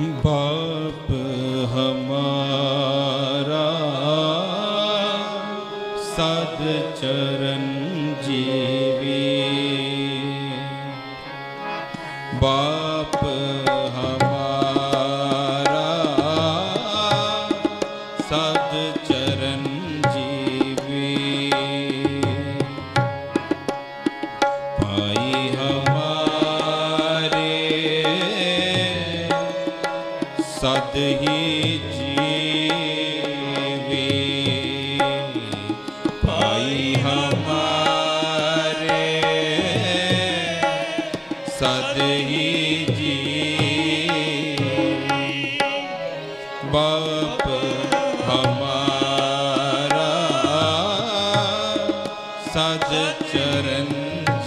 बाप हमारा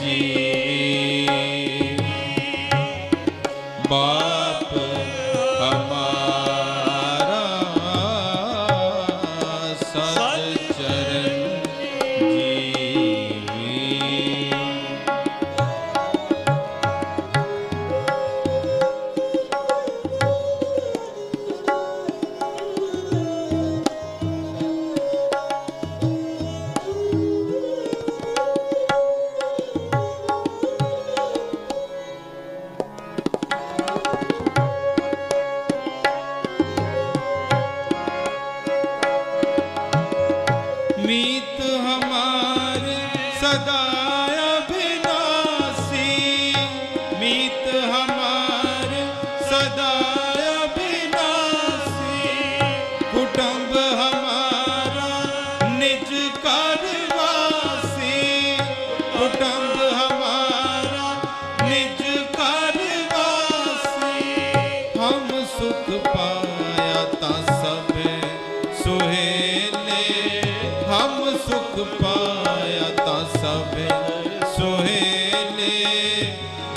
जी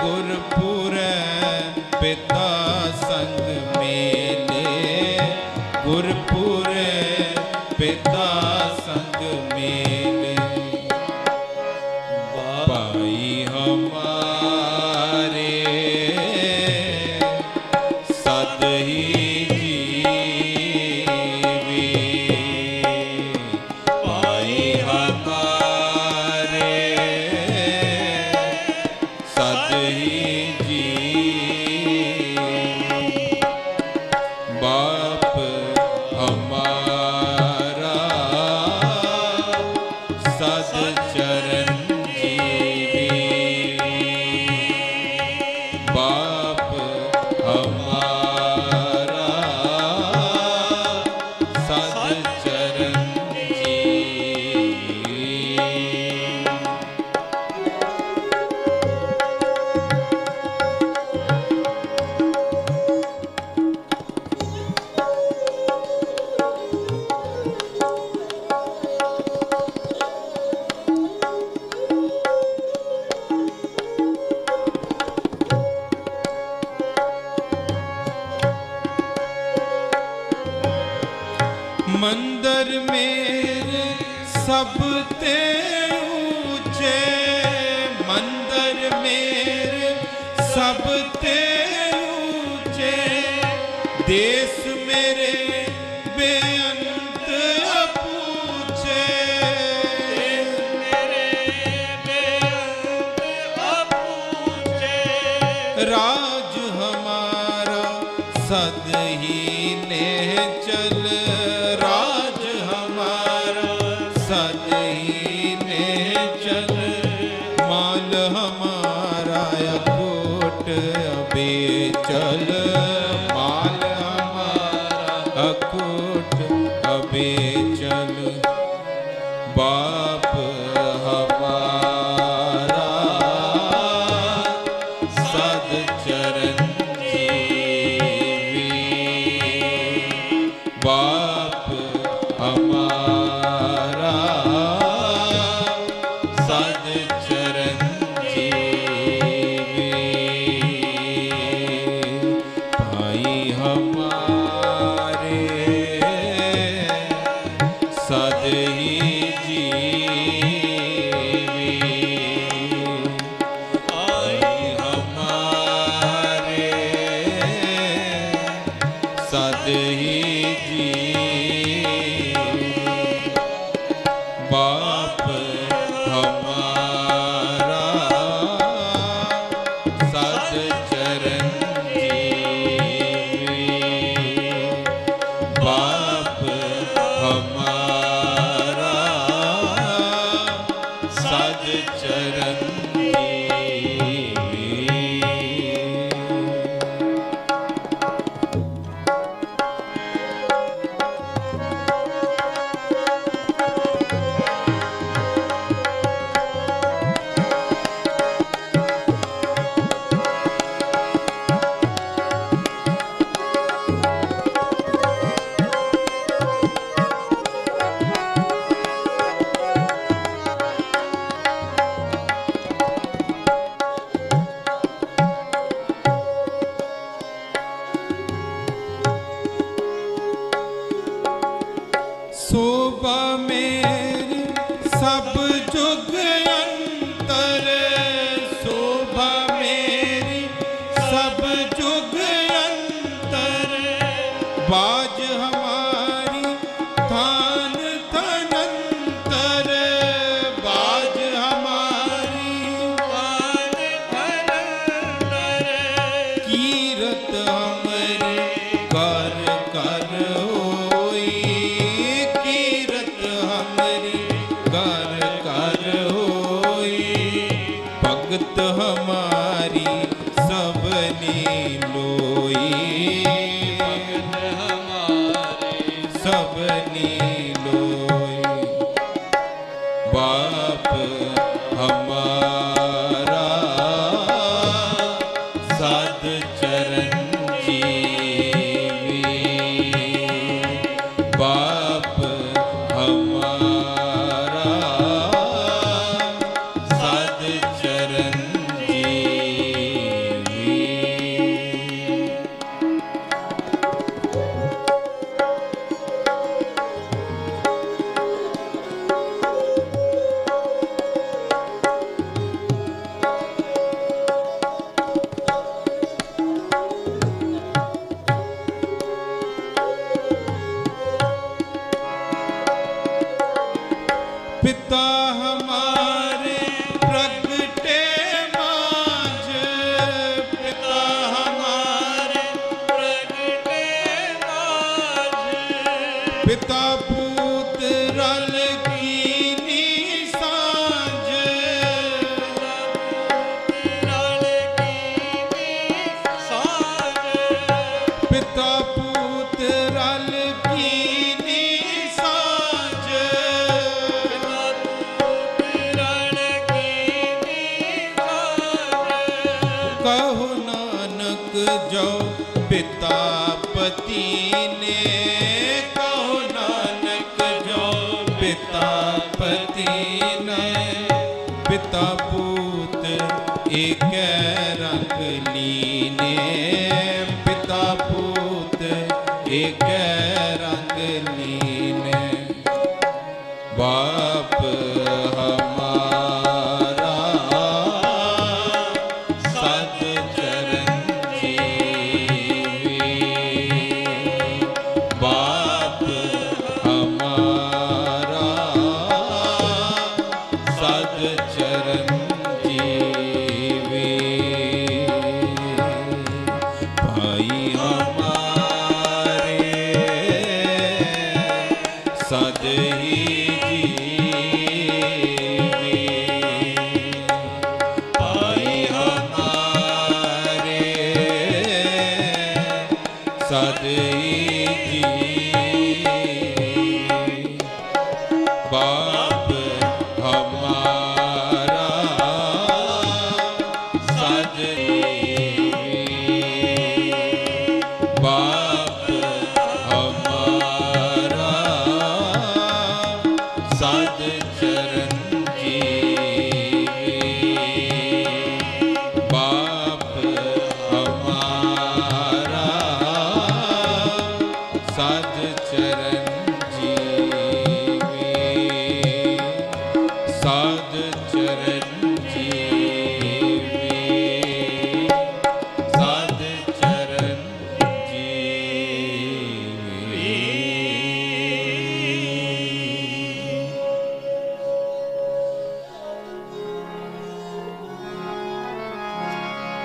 ਗੁਰਪੁਰੈ ਪਿਤਾ ਸੰਗ ਪਿਤਾ ਸੰਗ ਮੇਲੇ। ਭਾਈ ਹਮਾਰੇ ਸਤ ਹੀ ਮੰਦਰ ਮੇਰੇ ਸਭ ਤੇ ਉੱਚੇ ਮੰਦਰ ਮੇਰੇ ਸਭ ਤੇ ਉੱਚੇ ਦੇਸ चल हम ਚਰਨ ਦੀ be हमारी सबने लो ਆਪ ਹਮ ਸਦਈ ਜੀ ਬਾਪ ਹਮਾਰਾ ਸਦਈ ਬਾਪ ਹਮਾਰਾ ਸਦਈ चरण